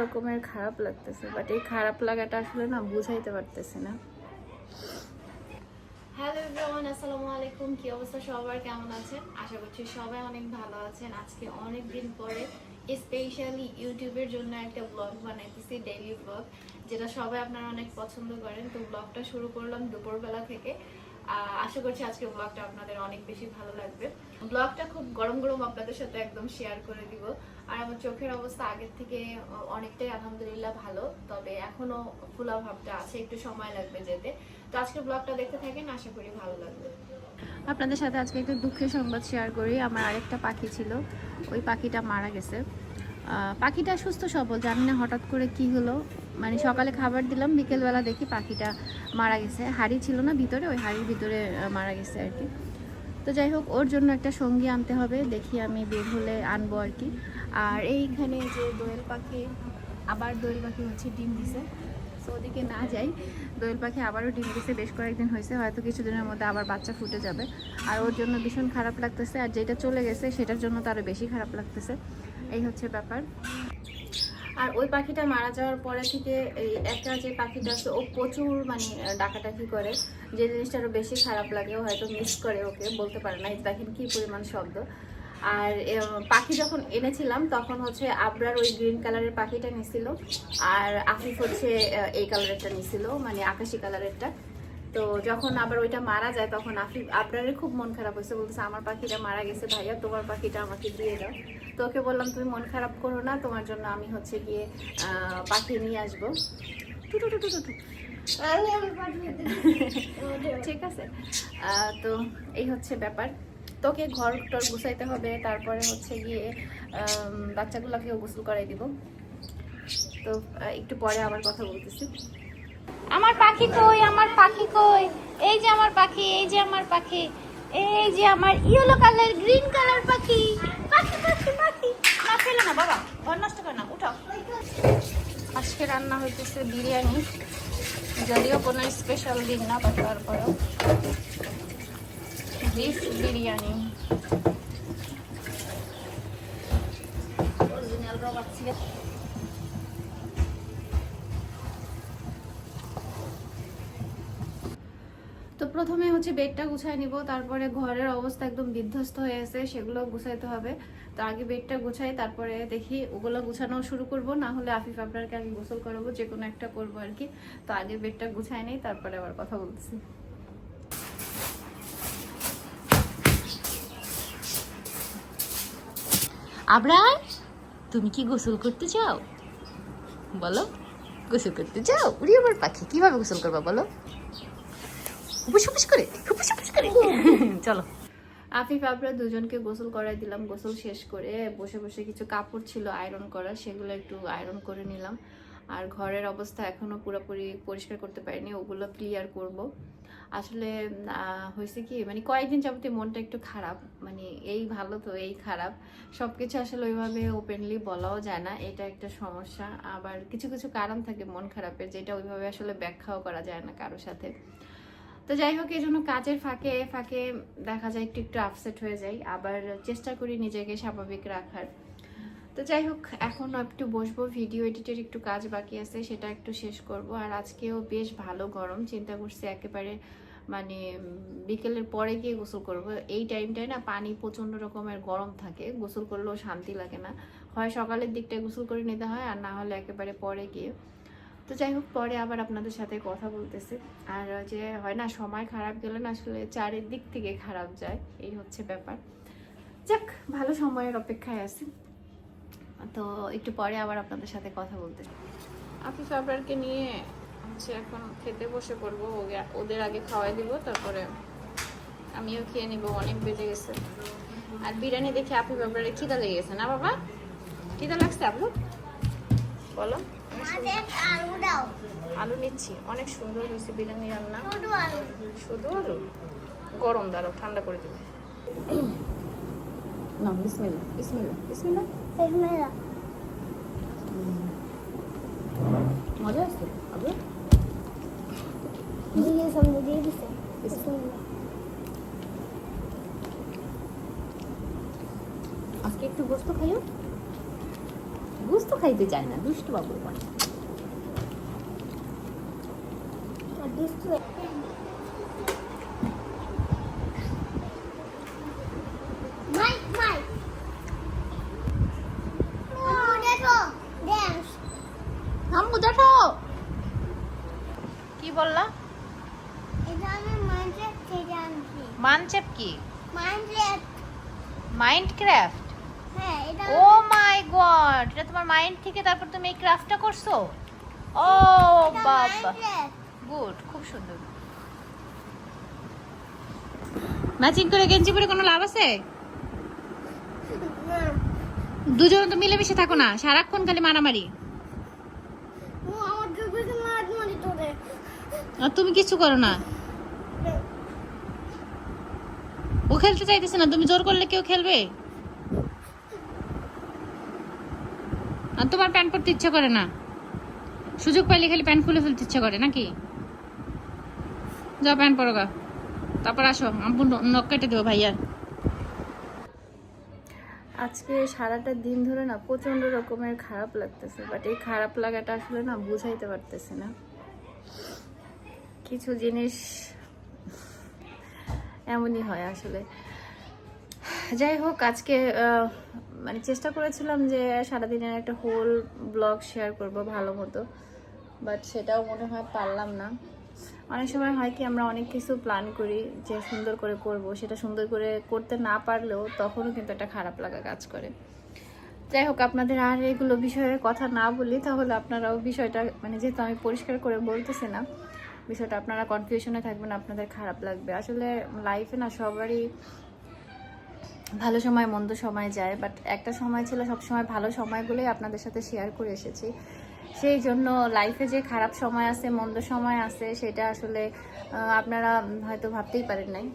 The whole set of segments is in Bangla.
রকমের খারাপ লাগতেছে বাট এই খারাপ লাগাটা আসলে না বুঝাইতে পারতেছি না। হ্যালো এভরিওয়ান আসসালামু আলাইকুম, কি অবস্থা সবার? কেমন আছেন? আশা করছি সবাই অনেক ভালো আছেন। আজকে অনেক দিন পরে স্পেশালি ইউটিউবের জন্য একটা ব্লগ বানাইতেছি ডেইলি ব্লগ যেটা সবাই আপনারা অনেক পছন্দ করেন। তো ব্লগটা শুরু করলাম দুপুরবেলা থেকে। আশা করছি আজকে ব্লগটা আপনাদের অনেক বেশি ভালো লাগবে। ব্লগটা খুব গরম গরম আপনাদের সাথে একদম শেয়ার করে দিব। আর আমার চোখের অবস্থা আগের থেকে অনেকটাই আলহামদুলিল্লাহ ভালো। তবে এখনও ফুলা ভাবটা আছে, একটু সময় লাগবে যেতে। তো আজকে ব্লগটা দেখতে থাকেন, আশা করি ভালো লাগবে। আপনাদের সাথে আজকে একটা দুঃখের সংবাদ শেয়ার করি। আমার আরেকটা পাখি ছিল, ওই পাখিটা মারা গেছে। পাখিটা সুস্থ সবল, জানি না হঠাৎ করে কি হলো। মানে সকালে খাবার দিলাম, বিকেলবেলা দেখি পাখিটা মারা গেছে। হাড়ি ছিল না ভিতরে, ওই হাড়ির ভিতরে মারা গেছে আর কি। তো যাই হোক, ওর জন্য একটা সঙ্গী আনতে হবে, দেখি আমি বের হলে আনব আর কি। আর এইখানে যে দোয়েল পাখি, আবার দোয়েল পাখি হচ্ছে ডিম দিছে। তো ওদিকে না যাই, দোয়েল পাখি আবারও ডিম দিছে, বেশ কয়েকদিন হয়েছে, হয়তো কিছুদিনের মধ্যে আবার বাচ্চা ফুটে যাবে। আর ওর জন্য ভীষণ খারাপ লাগতেছে, আর যেটা চলে গেছে, সেটার জন্য তো আরও বেশি খারাপ লাগতেছে। এই হচ্ছে ব্যাপার। আর ওই পাখিটা মারা যাওয়ার পরে থেকে এই একটা যে পাখিটা আছে, ও প্রচুর মানে ডাকাডাকি করে। যে জিনিসটা আরও বেশি খারাপ লাগে হয়তো মিস করে ওকে, বলতে পারে না দেখেন কী পরিমাণ শব্দ। আর পাখি যখন এনেছিলাম, তখন হচ্ছে আবরার ওই গ্রিন কালারের পাখিটা নিছিল, আর আফিফ হচ্ছে এই কালারেরটা নিছিল মানে আকাশি কালারেরটা তো যখন আবার ওইটা মারা যায়, তখন আফিফ আবরারের খুব মন খারাপ হয়েছে। বলতেছে, আমার পাখিটা মারা গেছে ভাইয়া, তোমার পাখিটা আমাকে দিয়ে দাও। তো ওকে বললাম, তুমি মন খারাপ করো না, তোমার জন্য আমি হচ্ছে গিয়ে পাখি নিয়ে আসব। টুটু টুটু টুটু ঠিক আছে। তো এই হচ্ছে ব্যাপার। তোকে ঘর টর গুছাইতে হবে, তারপরে হচ্ছে গিয়ে বাচ্চাগুলোকেও গোসল করাই দিব। তো একটু পরে আবার কথা বলতেছি। পাখি কই, আমার পাখি কই? এই যে আমার পাখি, এই যে আমার পাখি, এই যে আমার ইয়েলো কালার, গ্রিন কালার পাখি। পাখি পাখি পাখি। না ফেলে না, বাবা। ঘর নষ্ট করে না উঠাও আজকে রান্না হইতেছে বিরিয়ানি। যদিও কোনো স্পেশাল দিন না বাট তারপরেও। বিফ বিরিয়ানি। অরিজিনাল রবার তো প্রথমে হচ্ছে বেডটা গুছাই নিব, তারপরে ঘরের অবস্থা একদম বিধ্বস্ত হয়ে আছে সেগুলো গুছাইতে হবে। তো আগে বেডটা গুছাই, তারপরে দেখি ওগুলো গুছানো শুরু করব, না হলে আফিফ আপনারকে আমি গোসল করাবো, যে কোনো একটা করব আর কি। তো আগে বেডটা গুছাই নেই, তারপরে আবার কথা বলতেছি। আবরার, তুমি কি গোসল করতে চাও? বলো, গোসল করতে চাও? উড়ি আমার পাখি, কীভাবে গোসল করবা বলো? হুপুস হুপুস করে হুপুস হুপুস করে। চলো। আফিফ আবরা দুজনকে গোসল করাই দিলাম, গোসল শেষ করে বসে বসে কিছু কাপড় ছিল আয়রন করা, সেগুলো একটু আয়রন করে নিলাম। আর ঘরের অবস্থা এখনও পুরোপুরি পরিষ্কার করতে পারিনি, ওগুলো ক্লিয়ার করব। আসলে হয়েছে কি মানে কয়েকদিন যাবতে মনটা একটু খারাপ মানে এই ভালো তো, এই খারাপ। সব কিছু আসলে ওইভাবে ওপেনলি বলাও যায় না, এটা একটা সমস্যা। আবার কিছু কিছু কারণ থাকে মন খারাপের, যেটা ওইভাবে আসলে ব্যাখ্যাও করা যায় না কারোর সাথে। তো যাই হোক এই জন্য কাজের ফাঁকে ফাঁকে দেখা যায় একটু একটু আপসেট হয়ে যাই। আবার চেষ্টা করি নিজেকে স্বাভাবিক রাখার। তো যাই হোক, এখন একটু বসবো ভিডিও এডিটের একটু কাজ বাকি আছে, সেটা একটু শেষ করব। আর আজকেও বেশ ভালো গরম, চিন্তা করছি একেবারে মানে বিকেলের পরে গিয়ে গোসল করব। এই টাইমটায় না পানি প্রচণ্ড রকমের গরম থাকে, গোসল করলেও শান্তি লাগে না। হয় সকালের দিকটায় গোসল করে নিতে হয়, আর না হলে একেবারে পরে গিয়ে তো যাই হোক, পরে আবার আপনাদের সাথে কথা বলতেছি। আর যে হয় না, সময় খারাপ গেলে না, আসলে চারিদিক থেকে খারাপ যায়, এই হচ্ছে ব্যাপার। যাক, ভালো সময়ের অপেক্ষায় আছি। তো একটু পরে আবার আপনাদের সাথে কথা বলতে আফিফ আবরারকে নিয়ে হচ্ছে এখন খেতে বসে পড়ব ওদের আগে খাওয়াই দিব, তারপরে আমিও খেয়ে নিব, অনেক বেজে গেছে। আর বিরিয়ানি দেখে আফিফ আবরারের খিদা লেগে গেছে না বাবা? খিদা লাগছে আপু? বলো। আলু নিচ্ছি। অনেক সুন্দর হয়েছে বিরিয়ানি রান্না। শুধু আলু? গরম দাঁড়াও ঠান্ডা করে দেবে। না বিসমিল্লা বিসমিল্লা বিসমিল্লা পেছনে মজা আছে? আবু দিয়ে সামনে দিয়ে দিছে। আজকে একটু গোস্ত খাইও? গুস্ত খাইতে চায় না দুষ্ট বাবু বলে আর দুষ্টু মাইক মাইক আম্মু দেখো ড্যান্স আম্মু দেখো কি বললা মানচেপ Minecraft oh my god এটা তোমার মাইন্ড থেকে তারপর তুমি এই ক্রাফটটা করছ? ও বাবা। গুড খুব সুন্দর। ম্যাচিং করে গেঞ্জি পরে কোনো লাভ আছে? দুজন তো মিলেমিশে থাকো না সারাক্ষণ খালি মারামারি। তুমি কিছু করো না। ও খেলতে চাইতেছে না তুমি জোর করলে কেউ খেলবে? আর তোমার প্যান্ট পরতে ইচ্ছা করে না? সুযোগ পাইলে খালি প্যান্ট খুলে ফেলতে ইচ্ছা করে, নাকি? যাও প্যান্ট পরো গা তারপর আসো আম্পু নখ কেটে দেবো ভাইয়ার আজকে সারাটা দিন ধরে না প্রচণ্ড রকমের খারাপ লাগতেছে বাট এই খারাপ লাগাটা আসলে না বুঝাইতে পারতেছে না। কিছু জিনিস এমনই হয় আসলে। যাই হোক, আজকে মানে চেষ্টা করেছিলাম যে সারাদিনের একটা হোল ব্লগ শেয়ার করব ভালো মতো বাট সেটাও মনে হয় পারলাম না। অনেক সময় হয় কি আমরা অনেক কিছু প্ল্যান করি যে সুন্দর করে করব, সেটা সুন্দর করে করতে না পারলেও তখনও কিন্তু একটা খারাপ লাগা কাজ করে। যাই হোক, আপনাদের আর এগুলো বিষয়ে কথা না বলি, তাহলে আপনারাও বিষয়টা মানে যেহেতু আমি পরিষ্কার করে বলতেছি না, বিষয়টা আপনারা কনফিউশনে থাকবেন, আপনাদের খারাপ লাগবে। আসলে লাইফে না সবারই ভালো সময়, মন্দ সময় যায় বাট একটা সময় ছিল সব সময় ভালো সময়গুলোই আপনাদের সাথে শেয়ার করে এসেছি। সেই জন্য লাইফে যে খারাপ সময় আছে, মন্দ সময় আছে, সেটা আসলে আপনারা হয়তো ভাবতেই পারেন নাই।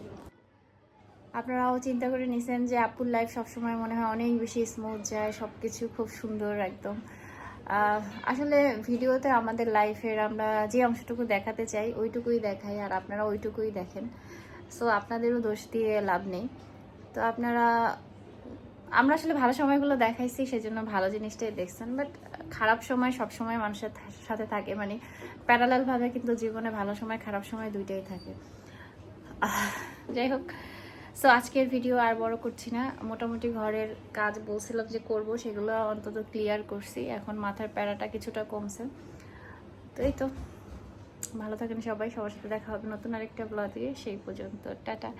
আপনারাও চিন্তা করে নিছেন যে আপুর লাইফ সবসময় মনে হয় অনেক বেশি স্মুথ যায় সব কিছু খুব সুন্দর একদম। আসলে ভিডিওতে আমাদের লাইফের আমরা যে অংশটুকু দেখাতে চাই, ওইটুকুই দেখাই, আর আপনারা ওইটুকুই দেখেন। সো আপনাদেরও দোষ দিয়ে লাভ নেই। তো আপনারা, আমরা আসলে ভালো সময়গুলো দেখাইছি, সেজন্য ভালো জিনিসটাই দেখছেন বাট খারাপ সময় সব সময় মানুষের সাথে থাকে মানে প্যারালাল ভাবে কিন্তু জীবনে ভালো সময়, খারাপ সময় দুইটাই থাকে। যাই হোক সো আজকের ভিডিও আর বড় করছি না, মোটামুটি ঘরের কাজ বলছিলাম যে করব, সেগুলো অন্তত ক্লিয়ার করছি, এখন মাথার প্যারাটা কিছুটা কমছে। তো এই তো। ভালো থাকেন সবাই, সবার সাথে দেখা হবে নতুন আরেকটা ব্লগে সেই পর্যন্ত, টাটা।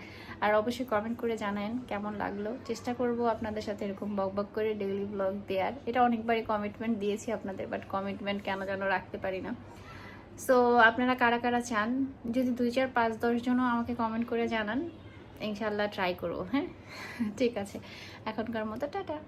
আর অবশ্যই কমেন্ট করে জানান কেমন লাগল। চেষ্টা করব আপনাদের সাথে এরকম বক বক করে ডেইলি ব্লগ দেওয়ার এটা অনেকবারই কমিটমেন্ট দিয়েছি আপনাদের বাট কমিটমেন্ট কেন যেন রাখতে পারি না। সো আপনারা কারা কারা চান, যদি দুই চার পাঁচ দশ জনও আমাকে কমেন্ট করে জানান ইনশাল্লাহ ট্রাই করব হ্যাঁ? ঠিক আছে। এখনকার মতো, টাটা।